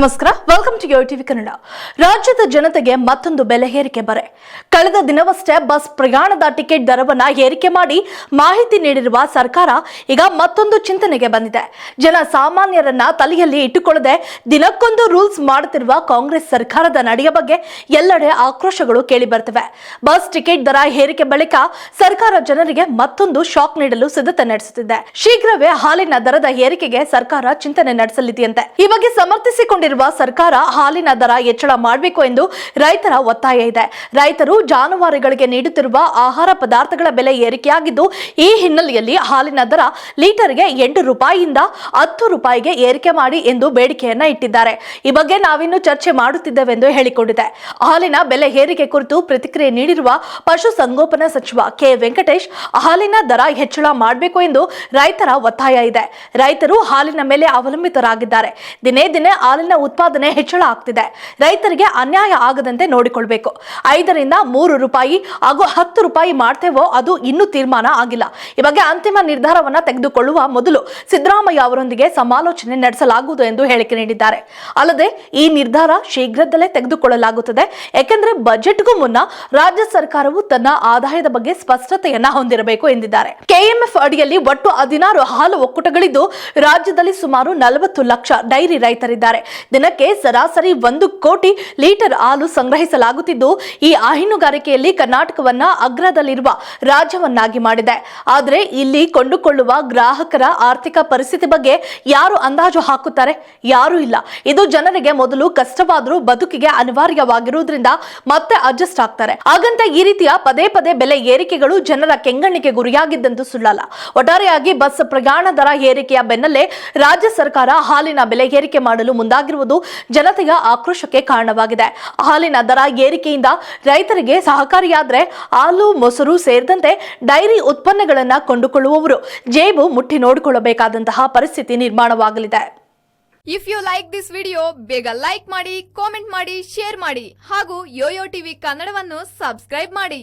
ನಮಸ್ಕಾರ. Welcome to Yo TV Kannada ರಾಜ್ಯದ ಜನತೆಗೆ ಮತ್ತೊಂದು ಬೆಲೆ ಏರಿಕೆ ಬರೆ. ಕಳೆದ ದಿನವಷ್ಟೇ ಬಸ್ ಪ್ರಯಾಣದ ಟಿಕೆಟ್ ದರವನ್ನ ಏರಿಕೆ ಮಾಡಿ ಮಾಹಿತಿ ನೀಡಿರುವ ಸರ್ಕಾರ ಈಗ ಮತ್ತೊಂದು ಚಿಂತನೆಗೆ ಬಂದಿದೆ. ಜನ ಸಾಮಾನ್ಯರನ್ನ ತಲೆಯಲ್ಲಿ ಇಟ್ಟುಕೊಳ್ಳದೆ ದಿನಕ್ಕೊಂದು ರೂಲ್ಸ್ ಮಾಡುತ್ತಿರುವ ಕಾಂಗ್ರೆಸ್ ಸರ್ಕಾರದ ನಡೆಯ ಬಗ್ಗೆ ಎಲ್ಲೆಡೆ ಆಕ್ರೋಶಗಳು ಕೇಳಿ ಬರ್ತವೆ. ಬಸ್ ಟಿಕೆಟ್ ದರ ಏರಿಕೆ ಬಳಿಕ ಸರ್ಕಾರ ಜನರಿಗೆ ಮತ್ತೊಂದು ಶಾಕ್ ನೀಡಲು ಸಿದ್ಧತೆ ನಡೆಸುತ್ತಿದೆ. ಶೀಘ್ರವೇ ಹಾಲಿನ ದರದ ಏರಿಕೆಗೆ ಸರ್ಕಾರ ಚಿಂತನೆ ನಡೆಸಲಿದೆಯಂತೆ. ಈ ಬಗ್ಗೆ ಸಮರ್ಥಿಸಿಕೊಂಡಿರುವ ಸರ್ಕಾರ ಹಾಲಿನ ದರ ಹೆಚ್ಚಳ ಮಾಡಬೇಕು ಎಂದು ರೈತರ ಒತ್ತಾಯ ಇದೆ. ರೈತರು ಜಾನುವಾರುಗಳಿಗೆ ನೀಡುತ್ತಿರುವ ಆಹಾರ ಪದಾರ್ಥಗಳ ಬೆಲೆ ಏರಿಕೆಯಾಗಿದ್ದು, ಈ ಹಿನ್ನೆಲೆಯಲ್ಲಿ ಹಾಲಿನ ದರ ಲೀಟರ್ಗೆ ಎಂಟು ರೂಪಾಯಿಯಿಂದ ಹತ್ತು ರೂಪಾಯಿಗೆ ಏರಿಕೆ ಮಾಡಿ ಎಂದು ಬೇಡಿಕೆಯನ್ನ ಇಟ್ಟಿದ್ದಾರೆ. ಈ ಬಗ್ಗೆ ನಾವಿನ್ನು ಚರ್ಚೆ ಮಾಡುತ್ತಿದ್ದೇವೆಂದು ಹೇಳಿಕೊಂಡಿದೆ. ಹಾಲಿನ ಬೆಲೆ ಏರಿಕೆ ಕುರಿತು ಪ್ರತಿಕ್ರಿಯೆ ನೀಡಿರುವ ಪಶುಸಂಗೋಪನಾ ಸಚಿವ ಕೆ. ವೆಂಕಟೇಶ್, ಹಾಲಿನ ದರ ಹೆಚ್ಚಳ ಮಾಡಬೇಕು ಎಂದು ರೈತರ ಒತ್ತಾಯ ಇದೆ. ರೈತರು ಹಾಲಿನ ಮೇಲೆ ಅವಲಂಬಿತರಾಗಿದ್ದಾರೆ. ದಿನೇ ದಿನೇ ಹಾಲಿನ ಉತ್ಪಾದನೆ ಹೆಚ್ಚಳ ಆಗ್ತಿದೆ. ರೈತರಿಗೆ ಅನ್ಯಾಯ ಆಗದಂತೆ ನೋಡಿಕೊಳ್ಬೇಕು. ಐದರಿಂದ ಮೂರು ರೂಪಾಯಿ ಹಾಗೂ ಹತ್ತು ರೂಪಾಯಿ ಮಾಡ್ತೇವೋ ಅದು ಇನ್ನೂ ತೀರ್ಮಾನ ಆಗಿಲ್ಲ. ಈ ಬಗ್ಗೆ ಅಂತಿಮ ನಿರ್ಧಾರವನ್ನ ತೆಗೆದುಕೊಳ್ಳುವ ಮೊದಲು ಸಿದ್ದರಾಮಯ್ಯ ಅವರೊಂದಿಗೆ ಸಮಾಲೋಚನೆ ನಡೆಸಲಾಗುವುದು ಎಂದು ಹೇಳಿಕೆ ನೀಡಿದ್ದಾರೆ. ಅಲ್ಲದೆ ಈ ನಿರ್ಧಾರ ಶೀಘ್ರದಲ್ಲೇ ತೆಗೆದುಕೊಳ್ಳಲಾಗುತ್ತದೆ. ಯಾಕೆಂದ್ರೆ ಬಜೆಟ್ಗೂ ಮುನ್ನ ರಾಜ್ಯ ಸರ್ಕಾರವು ತನ್ನ ಆದಾಯದ ಬಗ್ಗೆ ಸ್ಪಷ್ಟತೆಯನ್ನ ಹೊಂದಿರಬೇಕು ಎಂದಿದ್ದಾರೆ. ಕೆಎಂಎಫ್ ಅಡಿಯಲ್ಲಿ ಒಟ್ಟು ಹದಿನಾರು ಹಾಲು ಒಕ್ಕೂಟಗಳಿದ್ದು, ರಾಜ್ಯದಲ್ಲಿ ಸುಮಾರು ನಲವತ್ತು ಲಕ್ಷ ಡೈರಿ ರೈತರಿದ್ದಾರೆ. ದಿನಕ್ಕೆ ಸರಾಸರಿ ಒಂದು ಕೋಟಿ ಲೀಟರ್ ಹಾಲು ಸಂಗ್ರಹಿಸಲಾಗುತ್ತಿದ್ದು, ಈ ಹೈನುಗಾರಿಕೆಯಲ್ಲಿ ಕರ್ನಾಟಕವನ್ನ ಅಗ್ರದಲ್ಲಿರುವ ರಾಜ್ಯವನ್ನಾಗಿ ಮಾಡಿದೆ. ಆದರೆ ಇಲ್ಲಿ ಕೊಂಡುಕೊಳ್ಳುವ ಗ್ರಾಹಕರ ಆರ್ಥಿಕ ಪರಿಸ್ಥಿತಿ ಬಗ್ಗೆ ಯಾರು ಅಂದಾಜು ಹಾಕುತ್ತಾರೆ? ಯಾರು ಇಲ್ಲ. ಇದು ಜನರಿಗೆ ಮೊದಲು ಕಷ್ಟವಾದರೂ ಬದುಕಿಗೆ ಅನಿವಾರ್ಯವಾಗಿರುವುದರಿಂದ ಮತ್ತೆ ಅಡ್ಜಸ್ಟ್ ಆಗ್ತಾರೆ. ಹಾಗಂತ ಈ ರೀತಿಯ ಪದೇ ಪದೇ ಬೆಲೆ ಏರಿಕೆಗಳು ಜನರ ಕೆಂಗಣ್ಣಿಗೆ ಗುರಿಯಾಗಿದ್ದಂತೂ ಸುಳ್ಳಲ್ಲ. ಒಟ್ಟಾರೆಯಾಗಿ ಬಸ್ ಪ್ರಯಾಣ ದರ ಏರಿಕೆಯ ಬೆನ್ನಲ್ಲೇ ರಾಜ್ಯ ಸರ್ಕಾರ ಹಾಲಿನ ಬೆಲೆ ಏರಿಕೆ ಮಾಡಲು ಮುಂದಾಗಿರುವುದು ಜನತೆಯ ಆಕ್ರೋಶಕ್ಕೆ ಕಾರಣವಾಗಿದೆ. ಹಾಲಿನ ದರ ಏರಿಕೆಯಿಂದ ರೈತರಿಗೆ ಸಹಕಾರಿಯಾದ್ರೆ ಹಾಲು, ಮೊಸರು ಸೇರಿದಂತೆ ಡೈರಿ ಉತ್ಪನ್ನಗಳನ್ನು ಕೊಂಡುಕೊಳ್ಳುವವರು ಜೇಬು ಮುಟ್ಟಿ ನೋಡಿಕೊಳ್ಳಬೇಕಾದಂತಹ ಪರಿಸ್ಥಿತಿ ನಿರ್ಮಾಣವಾಗಲಿದೆ. If you like this video ಬೇಗ ಲೈಕ್ ಮಾಡಿ ಕಾಮೆಂಟ್ ಮಾಡಿ ಶೇರ್ ಮಾಡಿ ಹಾಗೂ ಯೋಯೋ ಟಿವಿ ಕನ್ನಡವನ್ನು ಸಬ್ಸ್ಕ್ರೈಬ್ ಮಾಡಿ.